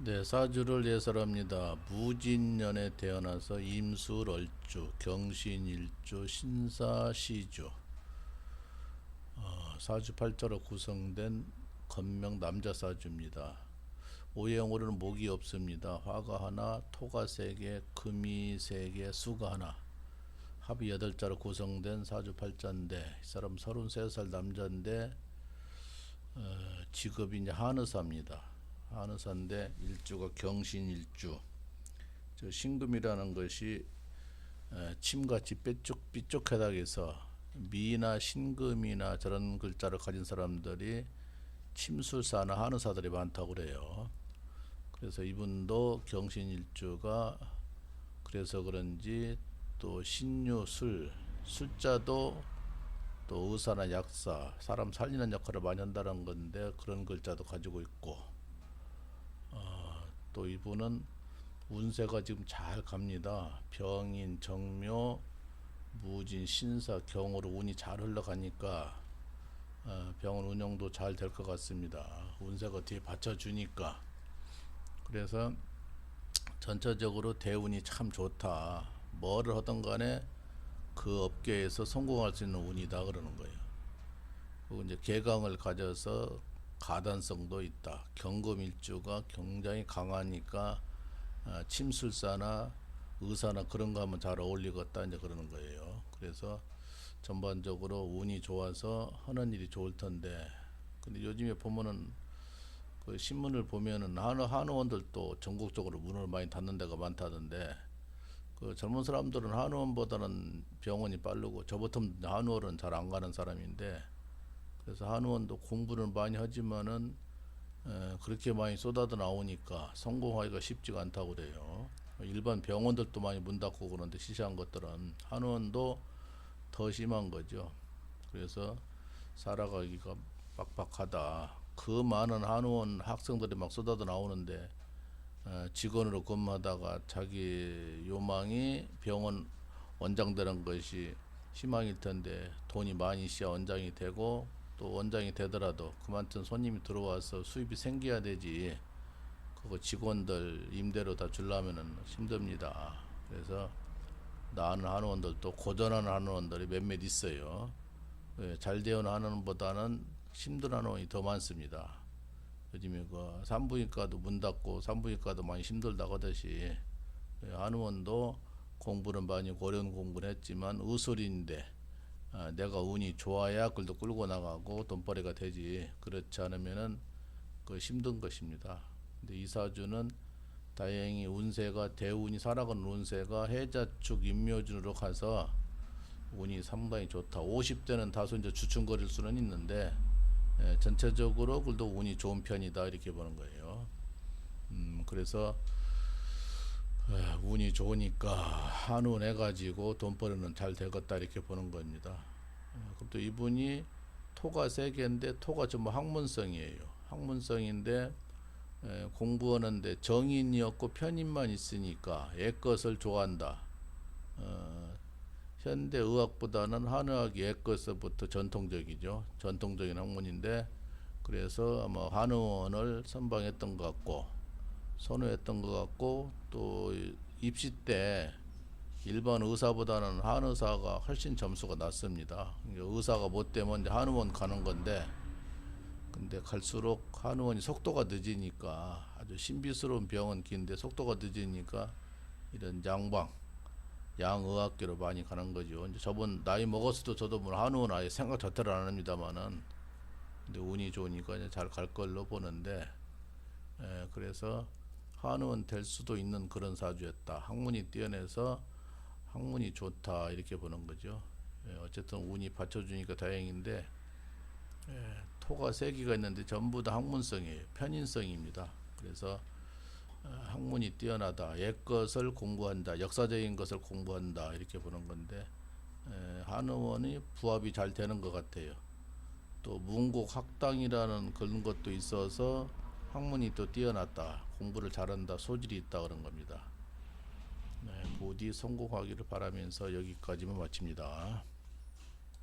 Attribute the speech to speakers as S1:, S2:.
S1: 네, 사주를 예설합니다. 무진년에 태어나서 임술얼주, 경신일주, 신사시주, 어, 사주 팔자로 구성된 건명 남자 사주입니다. 오행으로는 목이 없습니다. 화가 하나, 토가 세 개, 금이 세 개, 수가 하나. 합이 여덟 자로 구성된 사주 팔자인데 이 사람 33살 남자인데 어, 직업이 이제 한의사입니다. 한의사인데 일주가 경신일주. 저 신금이라는 것이 에, 침같이 뾰족 삐쪽해닥해서 미나 신금이나 저런 글자를 가진 사람들이 침술사나 한의사들이 많다고 그래요. 그래서 이분도 경신일주가 그래서 그런지 또 신유술 술자도 또 의사나 약사 사람 살리는 역할을 많이 한다는 건데 그런 글자도 가지고 있고 어, 또 이분은 운세가 지금 잘 갑니다. 병인, 정묘, 무진, 신사, 경으로 운이 잘 흘러가니까 어, 병원 운영도 잘 될 것 같습니다. 운세가 뒤에 받쳐주니까 그래서 전체적으로 대운이 참 좋다. 뭐를 하든 간에 그 업계에서 성공할 수 있는 운이다 그러는 거예요. 그리고 이제 개강을 가져서 가단성도 있다. 경금일주가 굉장히 강하니까 아, 침술사나 의사나 그런 거 하면 잘 어울리겠다 이제 그러는 거예요. 그래서 전반적으로 운이 좋아서 하는 일이 좋을 텐데 근데 요즘에 보면은 그 신문을 보면은 한우 한의원들도 전국적으로 문을 많이 닫는 데가 많다던데 그 젊은 사람들은 한의원보다는 병원이 빠르고 저 같은 한의원은 잘 안 가는 사람인데 그래서 한의원도 공부를 많이 하지만은 에, 그렇게 많이 쏟아져 나오니까 성공하기가 쉽지가 않다고 그래요. 일반 병원들도 많이 문 닫고 그런데 시시한 것들은 한의원도 더 심한 거죠. 그래서 살아가기가 빡빡하다. 그 많은 한의원 학생들이 막 쏟아져 나오는데 어, 직원으로 근무하다가 자기 요망이 병원 원장 되는 것이 희망일 텐데 돈이 많이 있어야 원장이 되고 또 원장이 되더라도 그만큼 손님이 들어와서 수입이 생겨야 되지 그거 직원들 임대료 다 주려면은 힘듭니다. 그래서 나는 한의원들도 고전하는 한의원들이 몇몇 있어요. 예, 잘 되어는 한의원보다는 힘든 한의원이 더 많습니다. 요즘에 그 산부인과도 문 닫고 산부인과도 많이 힘들다고 하듯이 예, 한의원도 공부는 많이 어려운 공부를 했지만 의술인데 아, 내가 운이 좋아야 그걸도 끌고 나가고 돈벌이가 되지 그렇지 않으면은 그 힘든 것입니다. 근데 이사주는 다행히 운세가 대운이 살아가는 운세가 해자축 임묘준으로 가서 운이 상당히 좋다. 50대는 다소 이제 주춤거릴 수는 있는데 예, 전체적으로 그래도 운이 좋은 편이다 이렇게 보는 거예요. 음, 그래서 에, 운이 좋으니까 한운 해 가지고 돈벌이는 잘 되겠다 이렇게 보는 겁니다. 어, 그럼 또 이분이 토가 세 개인데 토가 전부 학문성이에요. 학문성인데 에, 공부하는데 정인이었고 편인만 있으니까 옛것을 좋아한다. 어, 현대 의학보다는 한의학이 옛것서부터 전통적이죠. 전통적인 학문인데 그래서 아마 한의원을 선방했던 것 같고 선호했던 것 같고 또 입시 때 일반 의사보다는 한의사가 훨씬 점수가 낮습니다. 의사가 못 되면 이제 한의원 가는 건데 근데 갈수록 한의원이 속도가 늦으니까 아주 신비스러운 병은 긴데 속도가 늦으니까 이런 양방 양의학계로 많이 가는 거죠. 이제 저번 나이 먹었어도 저도 뭐 한의원 아예 생각 자체를 안 합니다만은 근데 운이 좋으니까 잘 갈 걸로 보는데 에, 그래서 한의원 될 수도 있는 그런 사주였다. 학문이 뛰어내서 학문이 좋다 이렇게 보는 거죠. 예, 어쨌든 운이 받쳐주니까 다행인데 예, 토가 세 개가 있는데 전부 다 학문성이에요. 편인성입니다. 그래서 어, 학문이 뛰어나다. 옛 것을 공부한다. 역사적인 것을 공부한다. 이렇게 보는 건데 에, 한의원이 부합이 잘 되는 것 같아요. 또 문곡 학당이라는 그런 것도 있어서 학문이 또 뛰어났다. 공부를 잘한다. 소질이 있다 그런 겁니다. 네, 부디 성공하기를 바라면서 여기까지만 마칩니다.